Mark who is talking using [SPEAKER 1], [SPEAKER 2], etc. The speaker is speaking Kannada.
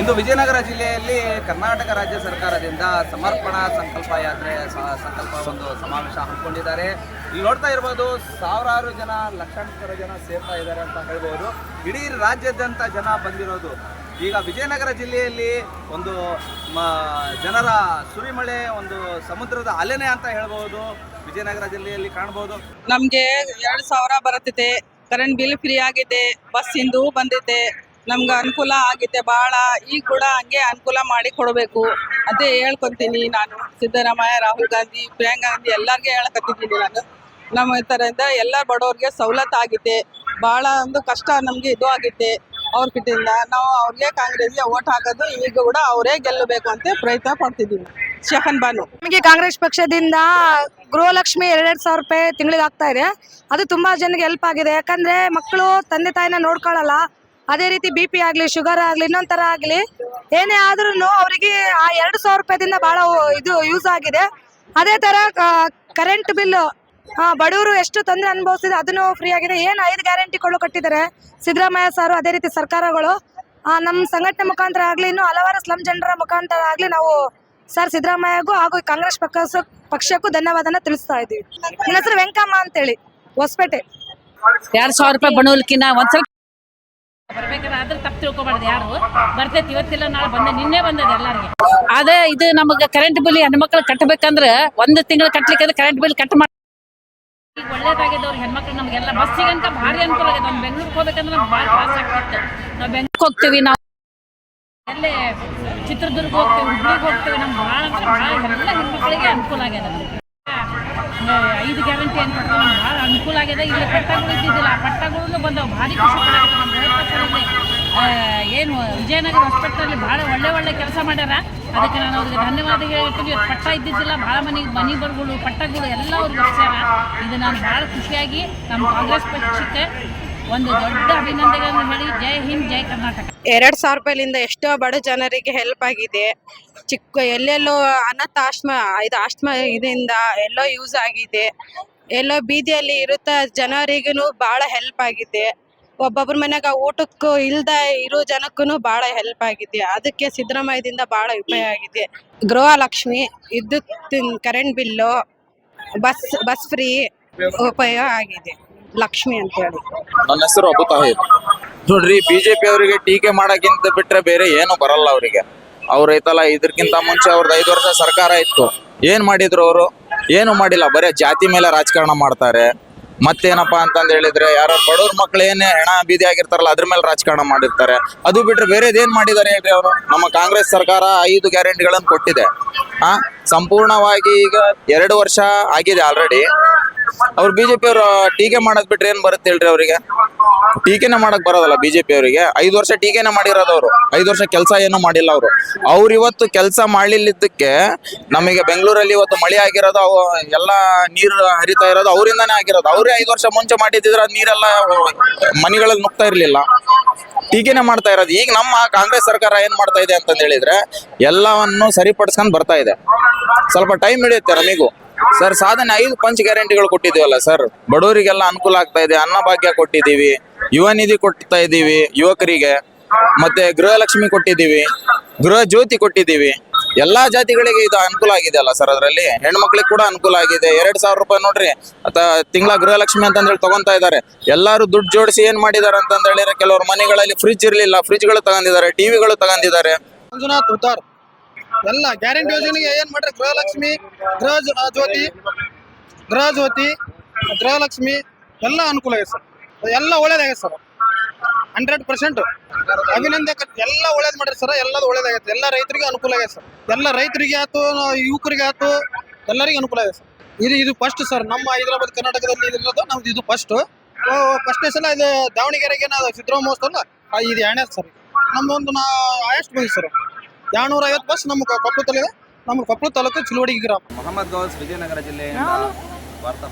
[SPEAKER 1] ಇಂದು ವಿಜಯನಗರ ಜಿಲ್ಲೆಯಲ್ಲಿ ಕರ್ನಾಟಕ ರಾಜ್ಯ ಸರ್ಕಾರದಿಂದ ಸಮರ್ಪಣಾ ಸಂಕಲ್ಪ ಯಾತ್ರೆ ಸಂಕಲ್ಪ ಒಂದು ಸಮಾವೇಶ ಹಮ್ಮಿಕೊಂಡಿದ್ದಾರೆ. ಇಲ್ಲಿ ನೋಡ್ತಾ ಇರ್ಬೋದು ಸಾವಿರಾರು ಜನ, ಲಕ್ಷಾಂತರ ಜನ ಸೇರ್ತಾ ಇದ್ದಾರೆ ಅಂತ ಹೇಳ್ಬೋದು. ಇಡೀ ರಾಜ್ಯಾದ್ಯಂತ ಜನ ಬಂದಿರೋದು. ಈಗ ವಿಜಯನಗರ ಜಿಲ್ಲೆಯಲ್ಲಿ ಒಂದು ಜನರ ಸುರಿಮಳೆ, ಒಂದು ಸಮುದ್ರದ ಅಲೆನೆ ಅಂತ ಹೇಳ್ಬೋದು. ವಿಜಯನಗರ ಜಿಲ್ಲೆಯಲ್ಲಿ ಕಾಣ್ಬೋದು.
[SPEAKER 2] ನಮ್ಗೆ ಎರಡು ಸಾವಿರ ಬರುತ್ತಿದೆ. ಕರೆಂಟ್ ಬಿಲ್ ಫ್ರೀ ಆಗಿದೆ. ಬಸ್ ಇಂದು ಬಂದಿದೆ. ನಮ್ಗೆ ಅನುಕೂಲ ಆಗಿದೆ ಬಹಳ ಈಗ ಕೂಡ ಹಂಗೆ ಅನುಕೂಲ ಮಾಡಿ ಕೊಡಬೇಕು ಅದೇ ಹೇಳ್ಕೊಂತೀನಿ ನಾನು. ಸಿದ್ದರಾಮಯ್ಯ, ರಾಹುಲ್ ಗಾಂಧಿ, ಪ್ರಿಯಾಂಕಾ ಗಾಂಧಿ ಎಲ್ಲರಿಗೆ ಹೇಳಕತ್ತಿದ್ದೀನಿ ನಾನು. ನಮ್ಮ ಥರದಿಂದ ಎಲ್ಲ ಬಡವ್ರಿಗೆ ಸವಲತ್ತು ಆಗಿದೆ. ಭಾಳ ಒಂದು ಕಷ್ಟ ನಮಗೆ ಇದು ಆಗಿದೆ ಅವ್ರ ಕಿಟ್ಟಿಂದ ನಾವು ಅವ್ರಿಗೆ ಕಾಂಗ್ರೆಸ್ಗೆ ಓಟ್ ಹಾಕೋದು, ಈಗ ಕೂಡ ಅವರೇ ಗೆಲ್ಲಬೇಕು ಅಂತ ಪ್ರಯತ್ನ ಪಡ್ತಿದ್ದೀವಿ ಶಹನ್ ಬಾನು.
[SPEAKER 3] ನಮಗೆ ಕಾಂಗ್ರೆಸ್ ಪಕ್ಷದಿಂದ ಗೃಹಲಕ್ಷ್ಮಿ ಎರಡೆರಡು ಸಾವಿರ ರೂಪಾಯಿ ತಿಂಗಳಿಗೆ ಆಗ್ತಾ ಇದೆ. ಅದು ತುಂಬಾ ಜನಕ್ಕೆ ಹೆಲ್ಪ್ ಆಗಿದೆ. ಯಾಕಂದ್ರೆ ಮಕ್ಕಳು ತಂದೆ ತಾಯಿನ ನೋಡ್ಕೊಳ್ಳಲ್ಲ ಅದೇ ರೀತಿ ಬಿ ಪಿ ಆಗ್ಲಿ ಶುಗರ್ ಆಗ್ಲಿ ಇನ್ನೊಂದ್ ತರ ಆಗ್ಲಿ, ಏನೇ ಆದ್ರೂ ಅವರಿಗೆ ಆ ಎರಡು ಸಾವಿರ ರೂಪಾಯಿದಿಂದ ಬಹಳ ಇದು ಯೂಸ್ ಆಗಿದೆ. ಅದೇ ತರ ಕರೆಂಟ್ ಬಿಲ್ ಬಡವರು ಎಷ್ಟು ತೊಂದರೆ ಅನುಭವಿಸಿದೆ ಅದನ್ನು ಫ್ರೀ ಆಗಿದೆ. ಏನು ಐದು ಗ್ಯಾರಂಟಿಗಳು ಕಟ್ಟಿದ್ದಾರೆ? ಸಿದ್ದರಾಮಯ್ಯ ಸಾರು, ಅದೇ ರೀತಿ ಸರ್ಕಾರಗಳು. ನಮ್ಮ ಸಂಘಟನೆ ಮುಖಾಂತರ ಆಗ್ಲಿ, ಇನ್ನು ಹಲವಾರು ಸ್ಲಮ್ ಜನರ ಮುಖಾಂತರ ಆಗ್ಲಿ ನಾವು ಸರ್ ಸಿದ್ದರಾಮಯ್ಯಗೂ ಹಾಗೂ ಕಾಂಗ್ರೆಸ್ ಪಕ್ಷ, ಪಕ್ಷಕ್ಕೂ ಧನ್ಯವಾದನ ತಿಳಿಸ್ತಾ ಇದ್ದೀವಿ. ನನ್ನ ಹೆಸರು ವೆಂಕಮ್ಮ ಅಂತೇಳಿ, ಹೊಸಪೇಟೆ.
[SPEAKER 4] ಎರಡು ಸಾವಿರ ರೂಪಾಯಿ ಬಣವಲ್ಕಿನ ಒಂದ್ಸಲ
[SPEAKER 5] ಬರ್ಬೇಕಾದ್ರೆ ಅದ್ರ ತಪ್ಪು ಯಾರು. ಬರ್ತೈತಿ, ಇವತ್ತಿಲ್ಲ, ನಾಳೆ ಬಂದ, ನಿನ್ನೆ ಬಂದದ ಎಲ್ಲಾರಿಗೆ. ಅದೇ ಇದು ನಮಗೆ ಕರೆಂಟ್ ಬಿಲ್ ಹೆಣ್ಮಕ್ಳು ಕಟ್ಟಬೇಕಂದ್ರೆ ಒಂದು ತಿಂಗಳು ಕಟ್ಲಿಕ್ಕೆ ಕರೆಂಟ್ ಬಿಲ್ ಕಟ್ ಮಾಡಿ ಈಗ ಒಳ್ಳೇದಾಗಿದ್ದವ್ರು ಹೆಣ್ಮಕ್ಳು ನಮಗೆಲ್ಲ ಬಸ್ಸಿಗಂತ ಭಾರಿ ಅನುಕೂಲ ಆಗಿದೆ. ನಮ್ಮ ಬೆಂಗ್ಳೂರಿಗೆ ಹೋಗ್ಬೇಕಂದ್ರೆ ನಮ್ಗೆ ಭಾಳ ತ್ರಾಸ ಆಗ್ತಿತ್ತು. ನಾವು ಬೆಂಗ್ಳೂರಿಗೆ ಹೋಗ್ತೀವಿ, ನಾವು ಎಲ್ಲೇ ಚಿತ್ರದುರ್ಗ ಹೋಗ್ತೀವಿ, ಹುಬ್ಳಿಗೆ ಹೋಗ್ತೀವಿ, ನಮ್ಗೆ ಭಾಳ ಅಂದ್ರೆ ಭಾಳ ಎಲ್ಲ ಹೆಣ್ಮಕ್ಳಿಗೆ ಅನುಕೂಲ ಆಗ್ಯದ ಐದು ಗ್ಯಾರಂಟಿ ಅಂತ ನಮ್ಗೆ ಭಾಳ ಅನುಕೂಲ ಆಗ್ಯದ ಇಲ್ಲಿ ಪಟ್ಟಗಳು ಇದ್ದಿದ್ದಿಲ್ಲ, ಆ ಪಟ್ಟಗಳು ಬಂದವು. ಭಾರಿ ಖುಷಿ ದೇವಸ್ಥಾನದಲ್ಲಿ ಏನು, ವಿಜಯನಗರ ಹಾಸ್ಪಿಟ್ಲಲ್ಲಿ ಭಾಳ ಒಳ್ಳೆ ಒಳ್ಳೆ ಕೆಲಸ ಮಾಡ್ಯಾರ. ಅದಕ್ಕೆ ನಾನು ಅವ್ರಿಗೆ ಧನ್ಯವಾದ ಹೇಳ್ತೀನಿ. ಪಟ್ಟ ಇದ್ದಿದ್ದಿಲ್ಲ ಭಾಳ ಮನೆ ಮನೆಗಳು ಪಟ್ಟಗಳು ಎಲ್ಲ ಅವ್ರಿಗೆ ಇದು ನಾನು ಭಾಳ ಖುಷಿಯಾಗಿ ನಮ್ಮ ಕಾಂಗ್ರೆಸ್ ಪಕ್ಷಕ್ಕೆ ಒಂದು ದೊಡ್ಡ ಅಭಿನಂದನೆಗಳನ್ನು ಹೇಳಿ, ಜೈ ಹಿಂದ್, ಜೈ ಕರ್ನಾಟಕ.
[SPEAKER 2] ಎರಡು ಸಾವಿರ ರೂಪಾಯಿಲಿಂದ ಎಷ್ಟೋ ಬಡ ಜನರಿಗೆ ಹೆಲ್ಪ್ ಆಗಿದೆ. ಚಿಕ್ಕ, ಎಲ್ಲೆಲ್ಲೋ ಅನಾಥ ಆಶ್ರಮ, ಇದು ಆಶ್ರಮ ಇದರಿಂದ ಎಲ್ಲೋ ಯೂಸ್ ಆಗಿದೆ. ಎಲ್ಲೋ ಬೀದಿಯಲ್ಲಿ ಇರುತ್ತ ಜನರಿಗೂ ಬಹಳ ಹೆಲ್ಪ್ ಆಗಿದೆ. ಒಬ್ಬೊಬ್ಬರ ಮನ್ಯಾಗ ಊಟಕ್ಕೂ ಇಲ್ದ ಇರೋ ಜನಕ್ಕೂ ಬಹಳ ಹೆಲ್ಪ್ ಆಗಿದೆ. ಅದಕ್ಕೆ ಸಿದ್ದರಾಮಯ್ಯದಿಂದ ಬಹಳ ಉಪಯೋಗ ಆಗಿದೆ. ಗೃಹಲಕ್ಷ್ಮಿ ವಿದ್ಯುತ್ current bill bus bus free ಉಪಯೋಗ ಆಗಿದೆ. ಲಕ್ಷ್ಮಿ ಅಂತ ಹೇಳಿ
[SPEAKER 6] ನನ್ನ ಹೆಸರು ಅಬು ತಾಹಿರ್. ನೋಡ್ರಿ ಬಿಜೆಪಿ ಅವರಿಗೆ ಟೀಕೆ ಮಾಡಕ್ಕಿಂತ ಬಿಟ್ರೆ ಬೇರೆ ಏನು ಬರಲ್ಲ ಅವರಿಗೆ. ಅವ್ರ ಐತಲ್ಲ ಇದಕ್ಕಿಂತ ಮುಂಚೆ ಅವ್ರದ್ದು ಐದು ವರ್ಷ ಸರ್ಕಾರ ಇತ್ತು. ಏನ್ ಮಾಡಿದ್ರು ಅವರು? ಏನು ಮಾಡಿಲ್ಲ, ಬರೀ ಜಾತಿ ಮೇಲೆ ರಾಜಕಾರಣ ಮಾಡ್ತಾರೆ. ಮತ್ತೇನಪ್ಪಾ ಅಂತಂದ್ ಹೇಳಿದ್ರೆ, ಯಾರೋ ಬಡವ್ರ ಮಕ್ಳು ಏನೇ ಹೆಣ ಬೀದಿ ಆಗಿರ್ತಾರಲ್ಲ, ಅದ್ರ ಮೇಲೆ ರಾಜಕಾರಣ ಮಾಡಿರ್ತಾರೆ. ಅದು ಬಿಟ್ರೆ ಬೇರೆದೇನ್ ಮಾಡಿದ್ದಾರೆ ಹೇಳ್ರಿ ಅವರು? ನಮ್ಮ ಕಾಂಗ್ರೆಸ್ ಸರ್ಕಾರ ಐದು ಗ್ಯಾರಂಟಿಗಳನ್ನು ಕೊಟ್ಟಿದೆ. ಆ, ಸಂಪೂರ್ಣವಾಗಿ ಈಗ ಎರಡು ವರ್ಷ ಆಗಿದೆ ಆಲ್ರೆಡಿ ಅವ್ರು ಬಿಜೆಪಿ ಅವರು ಟೀಕೆ ಮಾಡೋದ್ ಬಿಟ್ರೆ ಏನ್ ಬರುತ್ತೆ ಹೇಳ್ರಿ ಅವರಿಗೆ? ಟೀಕೆನೆ ಮಾಡಕ್ ಬರೋದಲ್ಲ ಬಿಜೆಪಿ ಅವರಿಗೆ. ಐದು ವರ್ಷ ಟೀಕೆನೆ ಮಾಡಿರೋದು ಅವರು. ಐದು ವರ್ಷ ಕೆಲಸ ಏನು ಮಾಡಿಲ್ಲ ಅವರು. ಅವ್ರು ಇವತ್ತು ಕೆಲಸ ಮಾಡಲಿಲ್ಲದಕ್ಕೆ ನಮಗೆ ಬೆಂಗಳೂರಲ್ಲಿ ಇವತ್ತು ಮಳೆ ಆಗಿರೋದು, ಅವು ಎಲ್ಲ ನೀರು ಹರಿತಾ ಇರೋದು ಅವರಿಂದಾನೇ ಆಗಿರೋದು. ಅವರೇ ಐದು ವರ್ಷ ಮುಂಚೆ ಮಾಡಿದ್ರೆ ನೀರೆಲ್ಲ ಮನೆಗಳಲ್ಲಿ ನುಗ್ತಾ ಇರಲಿಲ್ಲ. ಟೀಕೆನೆ ಮಾಡ್ತಾ ಇರೋದು. ಈಗ ನಮ್ಮ ಕಾಂಗ್ರೆಸ್ ಸರ್ಕಾರ ಏನ್ ಮಾಡ್ತಾ ಇದೆ ಅಂತ ಹೇಳಿದ್ರೆ, ಎಲ್ಲವನ್ನು ಸರಿಪಡಿಸ್ಕೊಂಡ್ ಬರ್ತಾ ಇದೆ. ಸ್ವಲ್ಪ ಟೈಮ್ ಹಿಡಿಯುತ್ತೆ ನಮಿಗೂ. ಸರ್ ಸಾಧನೆ ಐದು ಪಂಚ್ ಗ್ಯಾರಂಟಿಗಳು ಕೊಟ್ಟಿದೀವಲ್ಲ ಸರ್ ಬಡವರಿಗೆಲ್ಲ ಅನುಕೂಲ ಆಗ್ತಾ ಇದೆ ಅನ್ನಭಾಗ್ಯ ಕೊಟ್ಟಿದ್ದೀವಿ, ಯುವ ನಿಧಿ ಕೊಡ್ತಾ ಇದೀವಿ ಯುವಕರಿಗೆ, ಮತ್ತೆ ಗೃಹಲಕ್ಷ್ಮಿ ಕೊಟ್ಟಿದ್ದೀವಿ, ಗೃಹ ಜ್ಯೋತಿ ಕೊಟ್ಟಿದ್ದೀವಿ. ಎಲ್ಲಾ ಜಾತಿಗಳಿಗೆ ಇದು ಅನುಕೂಲ ಆಗಿದೆ ಅಲ್ಲ ಸರ್ ಅದರಲ್ಲಿ? ಹೆಣ್ಮಕ್ಳಿಗೆ ಕೂಡ ಅನುಕೂಲ ಆಗಿದೆ. ಎರಡ್ ಸಾವಿರ ರೂಪಾಯಿ ನೋಡ್ರಿ, ಅತ ತಿಂಗಳ ಗೃಹಲಕ್ಷ್ಮಿ ಹೇಳಿ ತಗೊಂತಾ ಇದ್ದಾರೆ. ಎಲ್ಲಾರು ದುಡ್ಡು ಜೋಡಿಸಿ ಏನ್ ಮಾಡಿದಾರೆ ಅಂತ ಹೇಳಿದ್ರೆ ಕೆಲವರು ಮನೆಗಳಲ್ಲಿ ಫ್ರಿಜ್ ಇರ್ಲಿಲ್ಲ ಫ್ರಿಜ್ಗಳು ತಗೊಂಡಿದ್ದಾರೆ ಟಿವಿಗಳು ತಗೊಂಡಿದ್ದಾರೆ.
[SPEAKER 7] ಮಂಜುನಾಥ್ ಉದ್ದಾರ್ ಎಲ್ಲ ಗ್ಯಾರಂಟಿ ಯೋಜನೆಗೆ ಏನ್ ಮಾಡ್ರಿ? ಗೃಹಲಕ್ಷ್ಮಿ ಗೃಹ ಜ್ಯೋತಿ ಗೃಹ ಜ್ಯೋತಿ ಗೃಹಲಕ್ಷ್ಮಿ, ಎಲ್ಲ ಅನುಕೂಲ ಆಗಿದೆ ಸರ್. ಎಲ್ಲ ಒಳ್ಳೇದಾಗೈತೆ ಸರ್. Hundred percent. ಅಭಿನಂದಕ ಎಲ್ಲ ಒಳ್ಳೇದ್ ಮಾಡ್ರಿ ಸರ್. ಎಲ್ಲದು ಒಳ್ಳೇದಾಗೈತೆ ಎಲ್ಲ ರೈತರಿಗೆ ಅನುಕೂಲ ಆಗಿದೆ ಸರ್. ಎಲ್ಲ ರೈತರಿಗೆ ಆಯ್ತು ಯುವಕರಿಗೆ ಆಯ್ತು, ಎಲ್ಲರಿಗೂ ಅನುಕೂಲ ಆಗಿದೆ ಸರ್. ಇದು ಇದು ಫಸ್ಟ್ ಸರ್. ನಮ್ಮ ಹೈದರಾಬಾದ್, ಕರ್ನಾಟಕದಲ್ಲಿ ಇದಿರೋದು ನಮ್ದು ಇದು ಫಸ್ಟ್ ಫಸ್ಟ್ ಸಲ ಇದು ದಾವಣಗೆರೆಗೆ ಸಿದ್ದರಾಮ ಮಹೋತ್ಸವ ಇದು ಎರಡನೇ ಸರ್. ನಮ್ದೊಂದು ನಾ ಹೈಯೆಸ್ಟ್ ಬಂದಿದೆ ಸರ್. ಎರಡ್ನೂರ ಐವತ್ತು ಬಸ್ ನಮ್ಮ ತಾಲೂಕು ನಮ್ಮ ಕೊಪ್ಪಳ ತಾಲೂಕು ಚಿಲುವಡಿ ಗ್ರಾಮ.
[SPEAKER 1] ಮೊಹಮ್ಮದ್ ಗೌಸ್ ವಿಜಯನಗರ ಜಿಲ್ಲೆಯಿಂದ ವಾರ್ತಾ